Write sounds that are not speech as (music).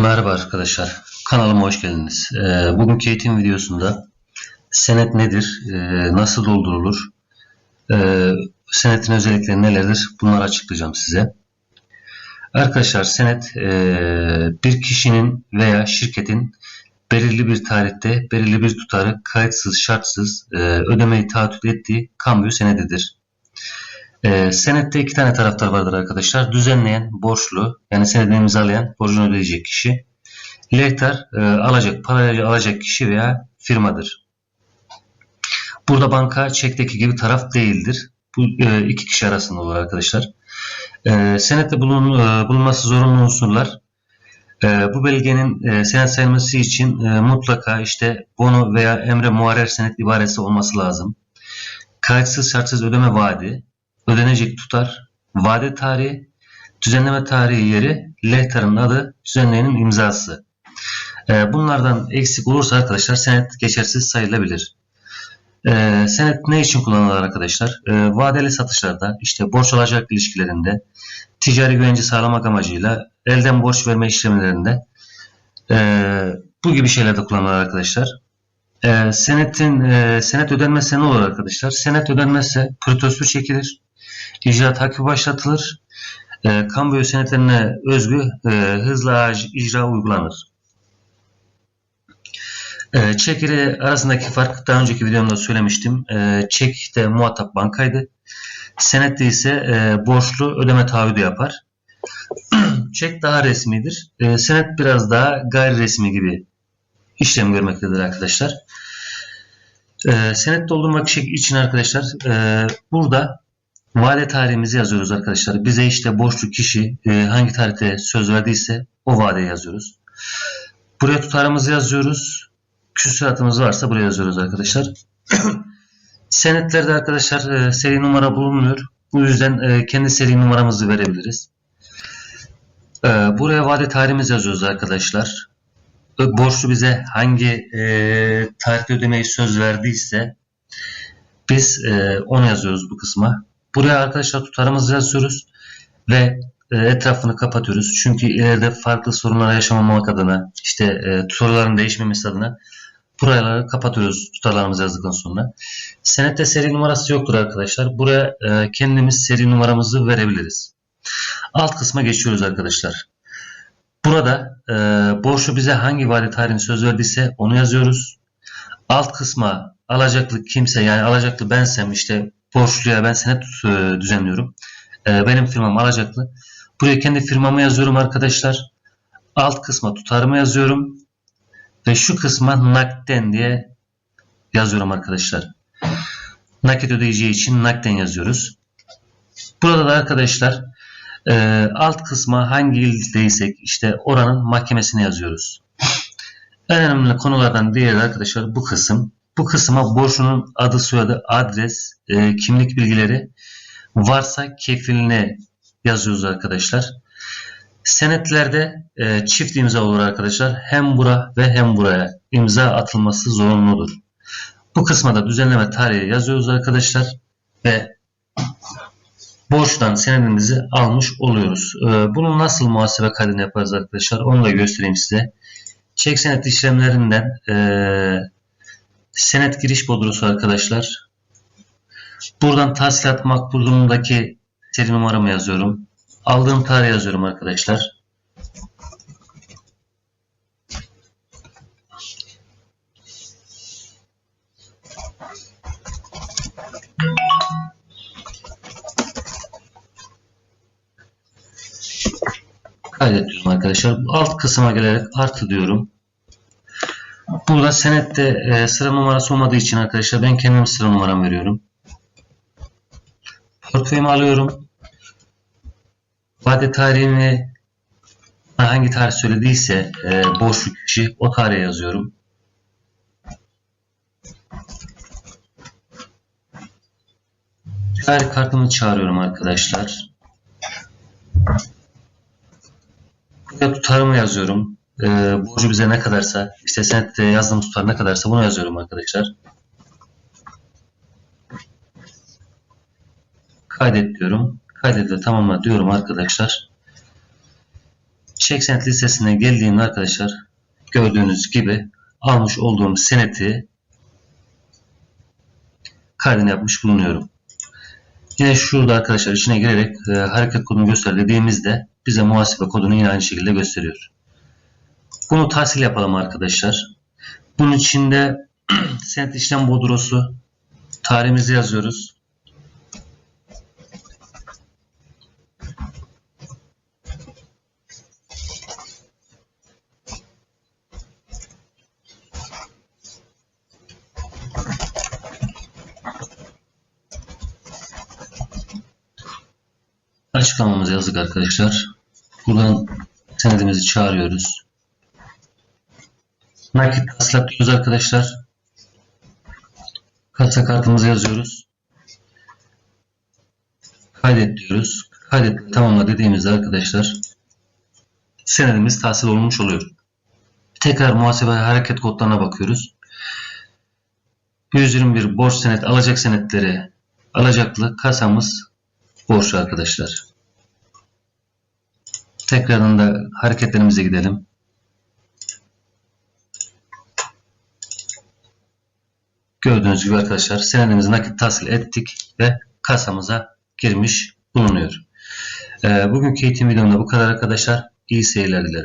Merhaba arkadaşlar, kanalıma hoş geldiniz. Ee, bugünkü eğitim videosunda senet nedir, ee, nasıl doldurulur, ee, senetin özellikleri nelerdir bunları açıklayacağım size. Arkadaşlar senet ee, bir kişinin veya şirketin belirli bir tarihte belirli bir tutarı kayıtsız şartsız ödemeyi taahhüt ettiği kamu senedidir. E, senette iki tane taraftar vardır arkadaşlar. Düzenleyen borçlu yani senedini imzalayan borcunu ödeyecek kişi. Lehtar e, alacak parayı alacak kişi veya firmadır. Burada banka çekteki gibi taraf değildir. Bu e, iki kişi arasında olur arkadaşlar. E, senette bulun, e, bulunması zorunlu unsurlar. E, bu belgenin e, senet sayılması için e, mutlaka işte bono veya emre muarer senet ibaresi olması lazım. Kayıtsız şartsız ödeme vaadi, ödenecek tutar, vade tarihi, düzenleme tarihi yeri, lehtarın adı, düzenleyenin imzası. Ee, bunlardan eksik olursa arkadaşlar senet geçersiz sayılabilir. Ee, senet ne için kullanılır arkadaşlar? Ee, vadeli satışlarda, işte borç alacak ilişkilerinde, ticari güvence sağlamak amacıyla elden borç verme işlemlerinde bu gibi şeylerde kullanılır arkadaşlar. Senetin e, senet ödenmezse ne olur arkadaşlar? Senet ödenmezse protestü çekilir, icraat hakkı başlatılır, e, kamu senetlerine özgü e, hızla icra uygulanır. E, çek ile arasındaki fark daha önceki videomda söylemiştim. E, çekte muhatap bankaydı. Senette ise e, borçlu ödeme taahhüdü yapar. (clears throat) çek daha resmidir. E, senet biraz daha gayri resmi gibi işlem görmektedir arkadaşlar. E, senet doldurmak için arkadaşlar e, burada vade tarihimizi yazıyoruz arkadaşlar. Bize işte borçlu kişi e, hangi tarihte söz verdiyse o vadeyi yazıyoruz. Buraya tutarımızı yazıyoruz. Küsuratımız varsa buraya yazıyoruz arkadaşlar. (clears throat) Senetlerde arkadaşlar e, seri numara bulunmuyor. Bu yüzden e, kendi seri numaramızı verebiliriz. E, buraya vade tarihimizi yazıyoruz arkadaşlar. Borçlu bize hangi e, tarihte ödemeyi söz verdiyse biz e, onu yazıyoruz bu kısma. Buraya arkadaşlar tutarımızı yazıyoruz ve e, etrafını kapatıyoruz. Çünkü ileride farklı sorunlar yaşamamak adına işte e, tutarların değişmemesi adına buraları kapatıyoruz tutarlarımızı yazdıktan sonra. Senette seri numarası yoktur arkadaşlar. Buraya e, kendimiz seri numaramızı verebiliriz. Alt kısma geçiyoruz arkadaşlar. Burada e, borçlu bize hangi vade tarihini söz verdiyse onu yazıyoruz. Alt kısma alacaklı kimse yani alacaklı bensem işte borçluya ben senet e, düzenliyorum. E, benim firmam alacaklı. Buraya kendi firmamı yazıyorum arkadaşlar. Alt kısma tutarımı yazıyorum. Ve şu kısma nakden diye yazıyorum arkadaşlar. Nakit ödeyeceği için nakden yazıyoruz. Burada da arkadaşlar e, alt kısma hangi ildeysek işte oranın mahkemesini yazıyoruz. En önemli konulardan diğeri arkadaşlar bu kısım. Bu kısma borcunun adı, soyadı, adres, e, kimlik bilgileri varsa kefiline yazıyoruz arkadaşlar. Senetlerde e, çift imza olur arkadaşlar. Hem bura ve hem buraya imza atılması zorunludur. Bu kısma düzenleme tarihi yazıyoruz arkadaşlar ve borçtan senedimizi almış oluyoruz. E, bunun nasıl muhasebe kaydını yaparız arkadaşlar onu da göstereyim size. Çek senet işlemlerinden e, senet giriş bodrosu arkadaşlar. Buradan tahsilat makbulundaki seri numaramı yazıyorum. Aldığım tarih yazıyorum arkadaşlar. Kaydediyorum arkadaşlar. Alt kısma gelerek artı diyorum. Burada senette e, sıra numarası olmadığı için arkadaşlar ben kendim sıra numaramı veriyorum. Portföyümü alıyorum. Vade tarihini hangi tarih söylediyse e, borçlu kişi o tarihe yazıyorum. Tarih kartımı çağırıyorum arkadaşlar. Buraya tutarımı yazıyorum. E, borcu bize ne kadarsa, işte senette yazdığım tutar ne kadarsa bunu yazıyorum arkadaşlar. Kaydet diyorum. Kaydede tamamla diyorum arkadaşlar. çek senet listesine geldiğinde arkadaşlar gördüğünüz gibi almış olduğum seneti kaydını yapmış bulunuyorum. Yine şurada arkadaşlar içine girerek e, hareket kodunu göster dediğimizde bize muhasebe kodunu yine aynı şekilde gösteriyor. Bunu tahsil yapalım arkadaşlar. Bunun içinde (clears throat) senet işlem bodrosu tarihimizi yazıyoruz. Açıklamamızı yazdık arkadaşlar. Buradan senedimizi çağırıyoruz. Nakit hasılat diyoruz arkadaşlar. Kasa kartımızı yazıyoruz. Kaydet diyoruz. Kaydet tamamla dediğimizde arkadaşlar senedimiz tahsil olmuş oluyor. Tekrar muhasebe hareket kodlarına bakıyoruz. 121 borç senet alacak senetleri alacaklı kasamız borçlu arkadaşlar. Tekrardan da hareketlerimize gidelim. Gördüğünüz gibi arkadaşlar senedimizi nakit tahsil ettik ve kasamıza girmiş bulunuyor. Ee, bugünkü eğitim videomda bu kadar arkadaşlar. İyi seyirler dilerim.